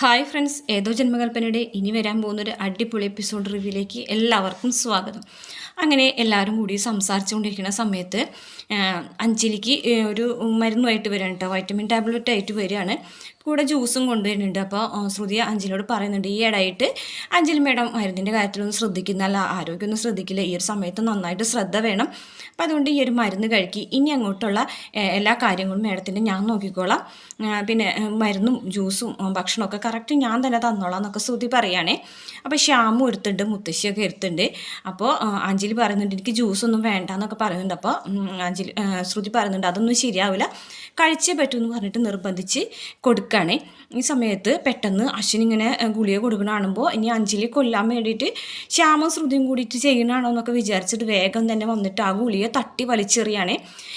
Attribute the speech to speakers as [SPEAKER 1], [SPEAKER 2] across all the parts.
[SPEAKER 1] Hi friends ഏതോ ജന്മകൽപ്പനയുടെ ഇനി വരാൻ പോകുന്ന ഒരു അടിപൊളി എപ്പിസോഡ് റിവ്യൂയിലേക്ക് എല്ലാവർക്കും സ്വാഗതം. അങ്ങനെ എല്ലാവരും കൂടി സംസാരിച്ചുകൊണ്ടിരിക്കുന്ന സമയത്ത് അഞ്ജലിക്ക് ഒരു മരുന്നുമായിട്ട് വരികയാണ് കേട്ടോ വൈറ്റമിൻ ടാബ്ലറ്റ് ആയിട്ട് വരികയാണ്. കൂടെ ജ്യൂസും കൊണ്ടുവരുന്നുണ്ട്. അപ്പോൾ ശ്രുതി അഞ്ജലിയോട് പറയുന്നുണ്ട് ഈ ഇടയായിട്ട് അഞ്ജലി മേഡം മരുന്നിന്റെ കാര്യത്തിലൊന്നും ശ്രദ്ധിക്കുന്നല്ല. ആരോഗ്യമൊന്നും ശ്രദ്ധിക്കില്ല. ഈ ഒരു സമയത്ത് നന്നായിട്ട് ശ്രദ്ധ വേണം. അപ്പം അതുകൊണ്ട് ഈ ഒരു മരുന്ന് കഴിക്കി. ഇനി അങ്ങോട്ടുള്ള എല്ലാ കാര്യങ്ങളും മേഡത്തിന്റെ ഞാൻ നോക്കിക്കോളാം. പിന്നെ മരുന്നും ജ്യൂസും ഭക്ഷണമൊക്കെ കറക്റ്റ് ഞാൻ തന്നെ തന്നോളാം എന്നൊക്കെ ശ്രുതി പറയുകയാണേ. അപ്പോൾ ശ്യാമും എടുത്തുണ്ട് മുത്തശ്ശിയൊക്കെ എടുത്തുണ്ട് അപ്പോൾ അഞ്ജലി പറയുന്നുണ്ട് എനിക്ക് ജ്യൂസൊന്നും വേണ്ട എന്നൊക്കെ പറയുന്നുണ്ട്. അപ്പോൾ അഞ്ജലി ശ്രുതി പറയുന്നുണ്ട് അതൊന്നും ശരിയാവില്ല. കഴിച്ചേ പറ്റൂ എന്ന് പറഞ്ഞിട്ട് നിർബന്ധിച്ച് കൊടുക്കുകയാണേ ഈ സമയത്ത് പെട്ടെന്ന് അശ്വിൻ ഇങ്ങനെ ഗുളിക കൊടുക്കണ കാണുമ്പോൾ ഇനി അഞ്ജലി കൊല്ലാൻ വേണ്ടിയിട്ട് ശ്യാമം ശ്രുതിയും കൂടിയിട്ട് ചെയ്യണാണോ എന്നൊക്കെ വിചാരിച്ചിട്ട് വേഗം തന്നെ വന്നിട്ട് ആ ഗുളിക തട്ടി വലിച്ചെറിയാണ്.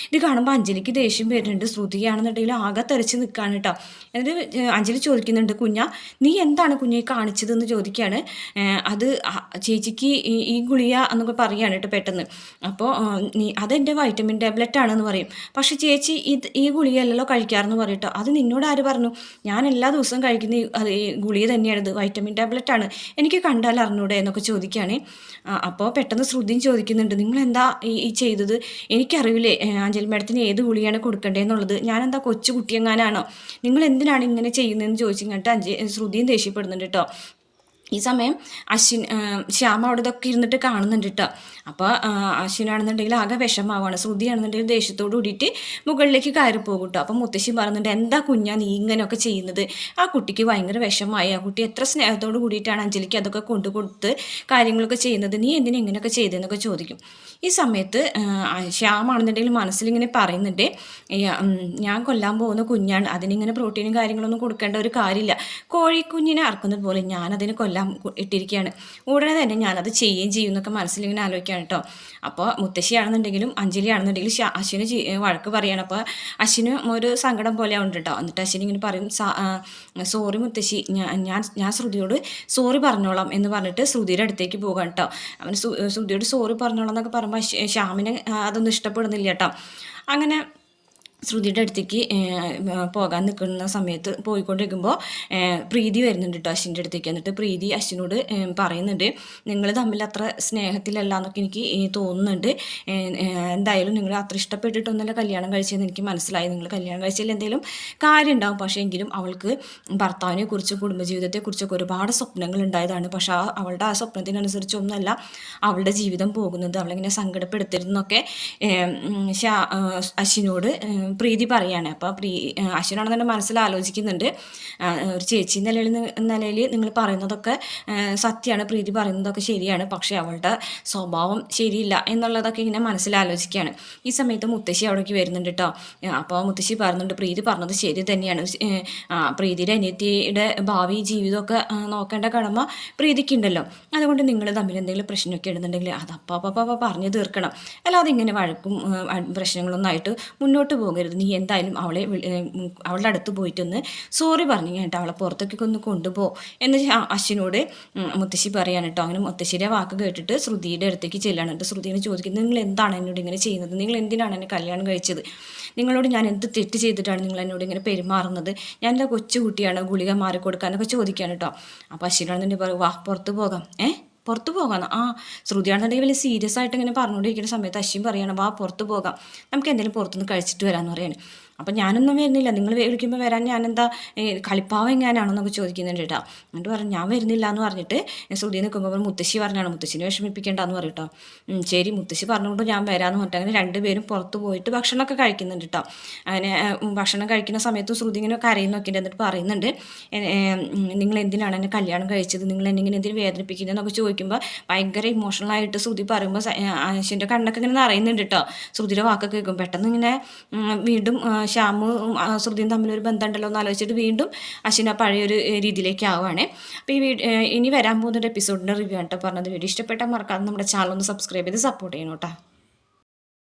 [SPEAKER 1] ഇത് കാണുമ്പോൾ അഞ്ജലിക്ക് ദേഷ്യം വരുന്നുണ്ട്. ശ്രുതിയാണെന്നുണ്ടെങ്കിൽ ആകെ തെറിച്ച് നിൽക്കുകയാണ് കേട്ടോ എന്നിട്ട് അഞ്ജലി ചോദിക്കുന്നുണ്ട് കുഞ്ഞ നീ എന്താണ് കുഞ്ഞെ കാണിച്ചതെന്ന് ചോദിക്കുകയാണ് അത് ചേച്ചിക്ക് ഈ ഗുളിയ എന്നൊക്കെ പറയുകയാണ് കേട്ടോ പെട്ടെന്ന്. അപ്പോൾ നീ അതെന്റെ വൈറ്റമിൻ ടാബ്ലറ്റ് ആണെന്ന് പറയും. പക്ഷേ ചേച്ചി ഇത് ഈ ഗുളികയല്ലല്ലോ കഴിക്കാറെന്ന് പറയട്ടോ അത് നിന്നോട് ആര് പറഞ്ഞു? ഞാൻ എല്ലാ ദിവസവും കഴിക്കുന്ന ഈ- ഗുളിക തന്നെയാണ് ഇത് വൈറ്റമിൻ ടാബ്ലറ്റ് ആണ്. എനിക്ക് കണ്ടാൽ അറിഞ്ഞൂടെ എന്നൊക്കെ ചോദിക്കുകയാണ്. അപ്പോൾ പെട്ടെന്ന് ശ്രുതിയും ചോദിക്കുന്നുണ്ട്. നിങ്ങൾ എന്താ ഈ ചെയ്തത്? എനിക്കറിയില്ലേ അഞ്ജലി മേഡത്തിന് ഏത് ഗുളികയാണ് കൊടുക്കേണ്ടതെന്നുള്ളത് ഞാനെന്താ കൊച്ചു കുട്ടിയെങ്ങാനാണോ? നിങ്ങൾ എന്തിനാണ് ഇങ്ങനെ ചെയ്യുന്നതെന്ന് ചോദിച്ചിങ്ങോട്ട് അഞ്ജ ശ്രുതിയും ദേഷ്യപ്പെടുന്നുണ്ട് കേട്ടോ. ഈ സമയം അശ്വിൻ ശ്യാമ അവിടെ ഇതൊക്കെ ഇരുന്നിട്ട് കാണുന്നുണ്ട് കേട്ടോ അപ്പോൾ അശ്വിനാണെന്നുണ്ടെങ്കിൽ ആകെ വിഷമാവാണ്. ശ്രുതിയാണെന്നുണ്ടെങ്കിൽ ദേഷ്യത്തോട് കൂടിയിട്ട് മുകളിലേക്ക് കയറി പോകും കേട്ടോ അപ്പം മുത്തശ്ശി പറയുന്നുണ്ട് എന്താ കുഞ്ഞാ നീ ഇങ്ങനെയൊക്കെ ചെയ്യുന്നത്? ആ കുട്ടിക്ക് ഭയങ്കര വിഷമായി. ആ കുട്ടി എത്ര സ്നേഹത്തോട് കൂടിയിട്ടാണ് അഞ്ജലിക്ക് അതൊക്കെ കൊണ്ടു കൊടുത്ത് കാര്യങ്ങളൊക്കെ ചെയ്യുന്നത്? നീ എന്തിനു ഇങ്ങനെയൊക്കെ ചെയ്തതെന്നൊക്കെ ചോദിക്കും. ഈ സമയത്ത് ശ്യാമാണെന്നുണ്ടെങ്കിൽ മനസ്സിലിങ്ങനെ പറയുന്നുണ്ട് ഞാൻ കൊല്ലാൻ പോകുന്ന കുഞ്ഞാണ്. അതിനിങ്ങനെ പ്രോട്ടീനും കാര്യങ്ങളൊന്നും കൊടുക്കേണ്ട ഒരു കാര്യമില്ല. കോഴിക്കുഞ്ഞിനെ അറക്കുന്നത് പോലെ ഞാനതിനെ കൊല്ലാൻ കു- ഇട്ടിരിക്കുകയാണ് ഉടനെ തന്നെ ഞാനത് ചെയ്യുകയും ചെയ്യും എന്നൊക്കെ മനസ്സിലിങ്ങനെ ആലോചിക്കുകയാണ് കേട്ടോ അപ്പോൾ മുത്തശ്ശിയാണെന്നുണ്ടെങ്കിലും അഞ്ജലി ആണെന്നുണ്ടെങ്കിലും ശ്യാ- അശ്വിന് വഴക്ക് പറയുകയാണ് അപ്പോൾ അശ്വിന് ഒരു സങ്കടം പോലെ ഉണ്ട് കേട്ടോ എന്നിട്ട് അശ്വിന് ഇങ്ങനെ പറയും സോറി മുത്തശ്ശി ഞാൻ ഞാൻ ശ്രുതിയോട് സോറി പറഞ്ഞോളാം എന്ന് പറഞ്ഞിട്ട് ശ്രുതിയുടെ അടുത്തേക്ക് പോകാം കേട്ടോ അവന് ശ്രുതിയോട് സോറി പറഞ്ഞോളാം എന്നൊക്കെ പറയുമ്പോൾ ശ്യ- ശ്യാമിന് അതൊന്നും ഇഷ്ടപ്പെടുന്നില്ല കേട്ടോ അങ്ങനെ ശ്രുതിയുടെ അടുത്തേക്ക് പോകാൻ നിൽക്കുന്ന സമയത്ത് പോയിക്കൊണ്ടിരിക്കുമ്പോൾ പ്രീതി വരുന്നുണ്ട് കേട്ടോ അശ്വിന്റെ അടുത്തേക്ക്. എന്നിട്ട് പ്രീതി അശ്വിനോട് പറയുന്നുണ്ട് നിങ്ങൾ തമ്മിൽ അത്ര സ്നേഹത്തിലല്ല എന്നൊക്കെ എനിക്ക് തോന്നുന്നുണ്ട്. എന്തായാലും നിങ്ങൾ അത്ര ഇഷ്ടപ്പെട്ടിട്ടൊന്നുമല്ല കല്യാണം കഴിച്ചതെന്ന് എനിക്ക് മനസ്സിലായി. നിങ്ങൾ കല്യാണം കഴിച്ചതിൽ എന്തെങ്കിലും കാര്യം ഉണ്ടാവും. പക്ഷേ എങ്കിലും അവൾക്ക് ഭർത്താവിനെ കുറിച്ചും കുടുംബജീവിതത്തെക്കുറിച്ചൊക്കെ ഒരുപാട് സ്വപ്നങ്ങൾ ഉണ്ടായതാണ്. പക്ഷേ ആ അവളുടെ ആ സ്വപ്നത്തിനനുസരിച്ചൊന്നുമല്ല അവളുടെ ജീവിതം പോകുന്നത്. അവളിങ്ങനെ ഏഹ്, അശ്വിനോട് പ്രീതി പറയാണ്. അപ്പോൾ പ്രീ തന്നെ മനസ്സിൽ ആലോചിക്കുന്നുണ്ട്. ഒരു ചേച്ചി നിലയിൽ നിലയിൽ നിങ്ങൾ പറയുന്നതൊക്കെ സത്യമാണ് പ്രീതി പറയുന്നതൊക്കെ ശരിയാണ്. പക്ഷേ അവളുടെ സ്വഭാവം ശരിയില്ല എന്നുള്ളതൊക്കെ ഇങ്ങനെ മനസ്സിൽ ആലോചിക്കുകയാണ്. ഈ സമയത്ത് മുത്തശ്ശി അവിടേക്ക് വരുന്നുണ്ട് കേട്ടോ അപ്പോൾ മുത്തശ്ശി പറയുന്നുണ്ട് പ്രീതി പറഞ്ഞത് ശരി തന്നെയാണ്. പ്രീതിയുടെ അനിയത്തിയുടെ ഭാവി ജീവിതമൊക്കെ നോക്കേണ്ട കടമ പ്രീതിക്കുണ്ടല്ലോ. അതുകൊണ്ട് നിങ്ങൾ തമ്മിൽ എന്തെങ്കിലും പ്രശ്നമൊക്കെ ഇടുന്നുണ്ടെങ്കിൽ അത് അപ്പാപ്പ പറഞ്ഞു തീർക്കണം. അല്ലാതെ ഇങ്ങനെ വഴക്കും പ്രശ്നങ്ങളൊന്നായിട്ട് മുന്നോട്ട് മുന്നോട്ട് പോകരുത് നീ എന്തായാലും അവളെ അവളുടെ അടുത്ത് പോയിട്ടൊന്ന് സോറി പറഞ്ഞു കേട്ടോ. അവളെ പുറത്തേക്കൊക്കെ ഒന്ന് കൊണ്ടുപോ. എന്ന് അശ്വിനോട് മുത്തശ്ശി പറയാണ് കേട്ടോ. അങ്ങനെ മുത്തശ്ശിയുടെ വാക്ക് കേട്ടിട്ട് ശ്രുതിയുടെ അടുത്തേക്ക് ചെല്ലാണ്. കേട്ടോ ശ്രുതിനെ ചോദിക്കുന്നത് നിങ്ങൾ എന്താണ് എന്നോട് ഇങ്ങനെ ചെയ്യുന്നത്? നിങ്ങൾ എന്തിനാണ് എന്നെ കല്യാണം കഴിച്ചത്? നിങ്ങളോട് ഞാൻ എന്ത് തെറ്റ് ചെയ്തിട്ടാണ് നിങ്ങൾ എന്നോട് ഇങ്ങനെ പെരുമാറുന്നത്? ഞാൻ എന്റെ കൊച്ചുകുട്ടിയാണ്? ഗുളിക മാറിക്കൊടുക്കാൻ എന്നൊക്കെ ചോദിക്കുകയാണ് കേട്ടോ. അപ്പോൾ അശ്വിനോട് അശ്വിനാണെന്നുണ്ടെങ്കിൽ പറയും വാ പുറത്ത് പോകാം. ഏ? പുറത്ത് പോകാം ആ ശ്രുതിയാണെന്നുണ്ടെങ്കിൽ വലിയ സീരിയസ് ആയിട്ട് ഇങ്ങനെ പറഞ്ഞുകൊണ്ടിരിക്കുന്ന സമയത്ത് അശ്വിൻ പറയണം വാ പുറത്ത് പോകാം. നമുക്ക് എന്തെങ്കിലും പുറത്തുനിന്ന് കഴിച്ചിട്ട് വരാമെന്ന് പറയാണ്. അപ്പം ഞാനൊന്നും വരുന്നില്ല. നിങ്ങൾ വിളിക്കുമ്പോൾ വരാൻ ഞാനെന്താ കളിപ്പാവ് എങ്ങാനാണെന്നൊക്കെ ചോദിക്കുന്നുണ്ട് കേട്ടോ എന്നിട്ട് പറഞ്ഞു ഞാൻ വരുന്നില്ല എന്ന് പറഞ്ഞിട്ട് ശ്രുതി നിൽക്കുമ്പോൾ മുത്തശ്ശി പറഞ്ഞാണ് മുത്തശ്ശിനെ വിഷമിപ്പിക്കേണ്ടെന്ന് പറയും കേട്ടോ ശരി മുത്തശ്ശി പറഞ്ഞുകൊണ്ട് ഞാൻ വരാമെന്ന് പറഞ്ഞിട്ട് അങ്ങനെ രണ്ടുപേരും പുറത്ത് പോയിട്ട് ഭക്ഷണമൊക്കെ കഴിക്കുന്നുണ്ട് കേട്ടോ അങ്ങനെ ഭക്ഷണം കഴിക്കുന്ന സമയത്ത് ശ്രുതി ഇങ്ങനെ കരയുന്നൊക്കെ എന്നിട്ട് പറയുന്നുണ്ട്. നിങ്ങൾ എന്തിനാണ് എന്നെ കല്യാണം കഴിച്ചത്? നിങ്ങൾ എന്നെ ഇങ്ങനെ എന്തിനു വേദനിപ്പിക്കുന്നതെന്നൊക്കെ ചോദിക്കുമ്പോൾ ഭയങ്കര ഇമോഷണൽ ആയിട്ട് ശ്രുതി പറയുമ്പോൾ ആശുവിന്റെ കണ്ണൊക്കെ ഇങ്ങനെ നിറയുന്നുണ്ട് കേട്ടോ ശ്രുതിയുടെ വാക്കൊക്കെ കേൾക്കും. പെട്ടെന്ന് ഇങ്ങനെ വീണ്ടും ആ, നസറുദ്ദീൻ തമ്മിലൊരു ബന്ധമുണ്ടല്ലോ എന്ന് ആലോചിച്ചിട്ട് വീണ്ടും അശ്വിന പഴയൊരു രീതിയിലേക്ക് ആവുകയാണ്. അപ്പോൾ ഈ ഇനി വരാൻ പോകുന്ന ഒരു എപ്പിസോഡിന്റെ റിവ്യൂ ആട്ടോ പറഞ്ഞത്. വീഡിയോ ഇഷ്ടപ്പെട്ടാൽ മറക്കാതെ നമ്മുടെ ചാനൽ ഒന്ന് സബ്സ്ക്രൈബ് ചെയ്ത് സപ്പോർട്ട് ചെയ്യണം കേട്ടോ.